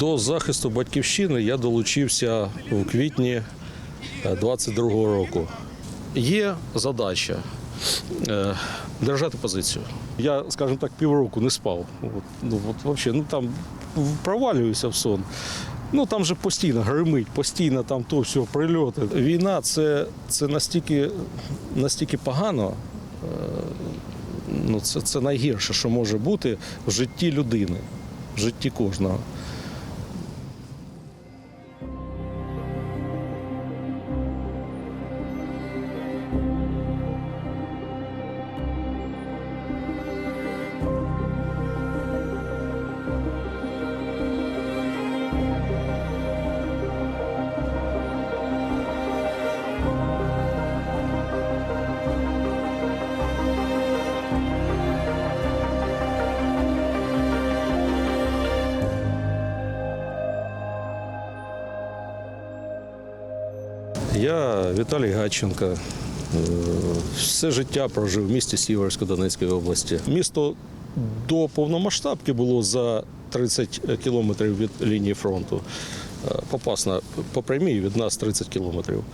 До захисту батьківщини я долучився у квітні 22-го року. Є задача е, держати позицію. Я, скажімо так, півроку не спав. От, ну, от, вообще, ну, там провалююся в сон. Ну там же постійно гримить, постійно там то все, прильоти. Війна це, це настільки, настільки погано. е, Ну, це, це найгірше, що може бути в житті людини, в житті кожного. Я Віталій Гатченко. Е, Все життя прожив в місті Сіверську Донецької області. Місто до повномасштабки було за 30 кілометрів від лінії фронту. Е, Попасна по прямій від нас 30 кілометрів.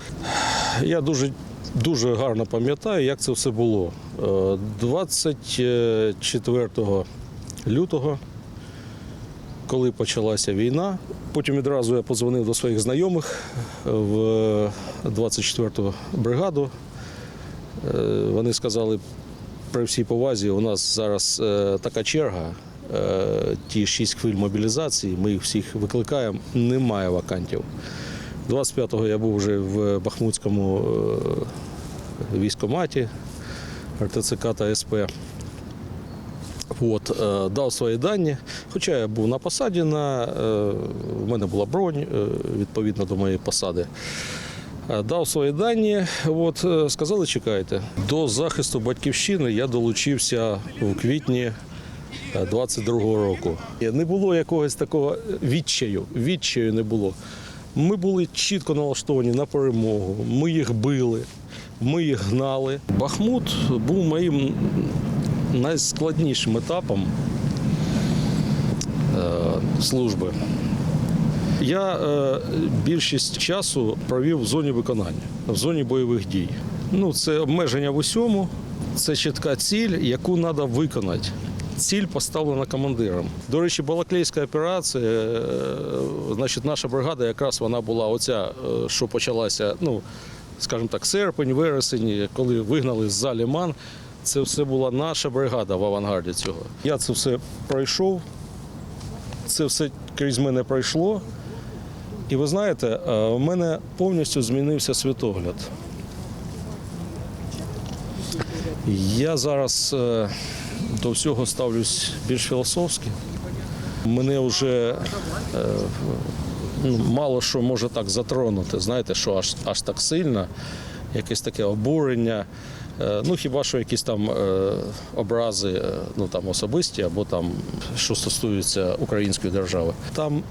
Я дуже, дуже гарно пам'ятаю, як це все було. Е, 24 лютого коли почалася війна. Потім відразу я подзвонив до своїх знайомих в 24-ту бригаду. Е, Вони сказали, при всій повазі, у нас зараз е, така черга, е, ті шість хвиль мобілізації, ми їх всіх викликаємо, немає вакантів. 25-го я був вже в Бахмутському е, військкоматі РТЦК та СП. От, е, дав свої дані. Хоча я був на посаді, на, е, в мене була бронь е, відповідно до моєї посади. Дав свої дані, от, сказали, чекайте. До захисту батьківщини я долучився у квітні 22-го року. Не було якогось такого відчаю, відчаю не було. Ми були чітко налаштовані на перемогу, ми їх били, ми їх гнали. Бахмут був моїм найскладнішим етапом е, служби. Я е, більшість часу провів в зоні виконання, в зоні бойових дій. Ну, це обмеження в усьому, це чітка ціль, яку треба виконати. Ціль поставлена командиром. До речі, Балаклейська операція, е, значить, наша бригада якраз вона була оця, що почалася, ну, скажімо так, серпень, вересень, коли вигнали з Ліман. Це все була наша бригада в авангарді цього. Я це все пройшов, це все крізь мене пройшло. І ви знаєте, е, у мене повністю змінився світогляд. Я зараз е, до всього ставлюсь більш філософськи. Мене вже е, ну, мало що може так затронути, знаєте, що аж, аж так сильно, якесь таке обурення. Е, Ну, хіба що якісь там е, образи е, ну, там, особисті або там, що стосується української держави. Там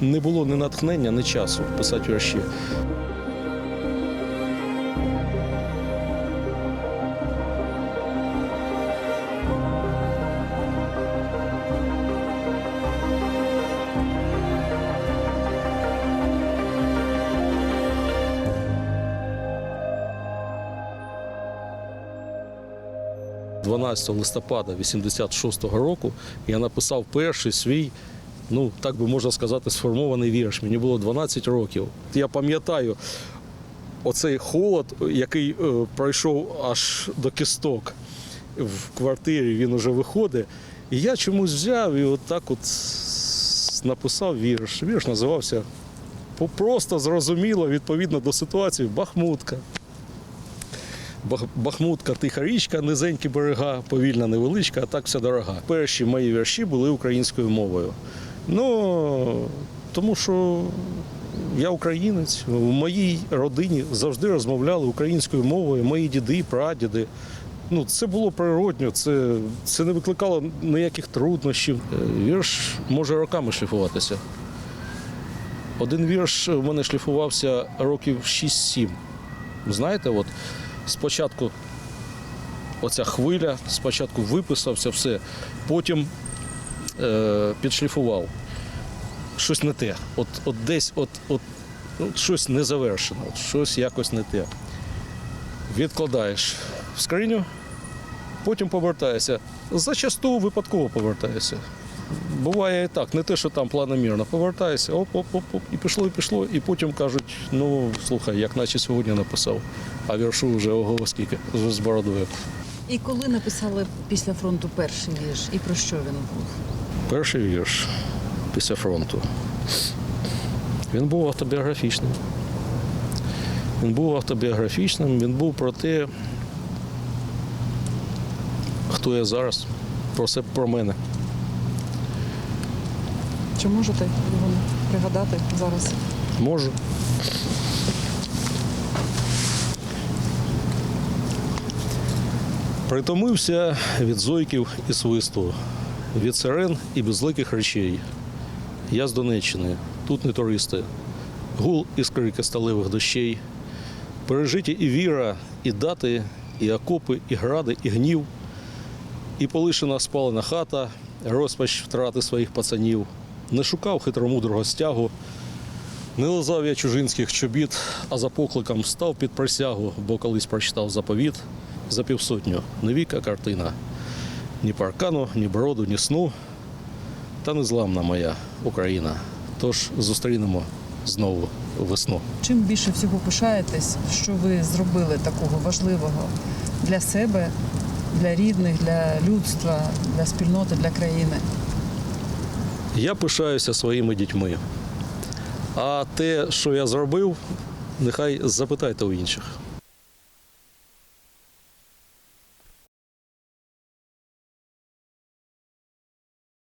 не було ні натхнення, ні часу писати вірші. – 12 листопада 86-го року я написав перший свій, ну так би можна сказати, сформований вірш. Мені було 12 років. Я пам'ятаю оцей холод, який е, пройшов аж до кісток в квартирі, він уже виходить. І я чомусь взяв і отак от написав вірш. Вірш називався просто зрозуміло відповідно до ситуації Бахмутка. Бах- Бахмутка, тиха річка, низенькі берега, повільна, невеличка, а так вся дорога. Перші мої вірші були українською мовою. Ну, тому що я українець, в моїй родині завжди розмовляли українською мовою, мої діди, прадіди. Ну, це було природньо, це, це не викликало ніяких труднощів. Е, Вірш може роками шліфуватися. Один вірш в мене шліфувався років 6-7. Знаєте, от спочатку оця хвиля, спочатку виписався все, потім е, підшліфував. щось не те. От, от десь от, от, ну, щось не завершено, от щось якось не те. Відкладаєш в скриню, потім повертаєшся. Зачасту випадково повертаєшся. Буває і так, не те, що там планомірно. Повертаєшся, оп-оп-оп, і пішло, і пішло. І потім кажуть, ну слухай, як наче сьогодні написав, а віршу вже ого скільки, вже з бородою. І коли написали після фронту перший вірш, і про що він був? Перший вірш після фронту. Він був автобіографічним. Він був автобіографічним, він був про те, хто я зараз, про все про мене. Чи можете його пригадати зараз? Можу. Притомився від зойків і свисту, від сирен і безликих речей. Я з Донеччини, тут не туристи, гул і скрики сталевих дощей, пережиті і віра, і дати, і окопи, і гради, і гнів, і полишена спалена хата, розпач втрати своїх пацанів. Не шукав хитромудрого стягу, не лизав я чужинських чобіт, а за покликом став під присягу, бо колись прочитав заповіт за півсотню. Невіка картина. Ні паркану, ні броду, ні сну. Та незламна моя Україна. Тож зустрінемо знову весну. Чим більше всього пишаєтесь, що ви зробили такого важливого для себе, для рідних, для людства, для спільноти, для країни? Я пишаюся своїми дітьми. А те, що я зробив, нехай запитайте у інших.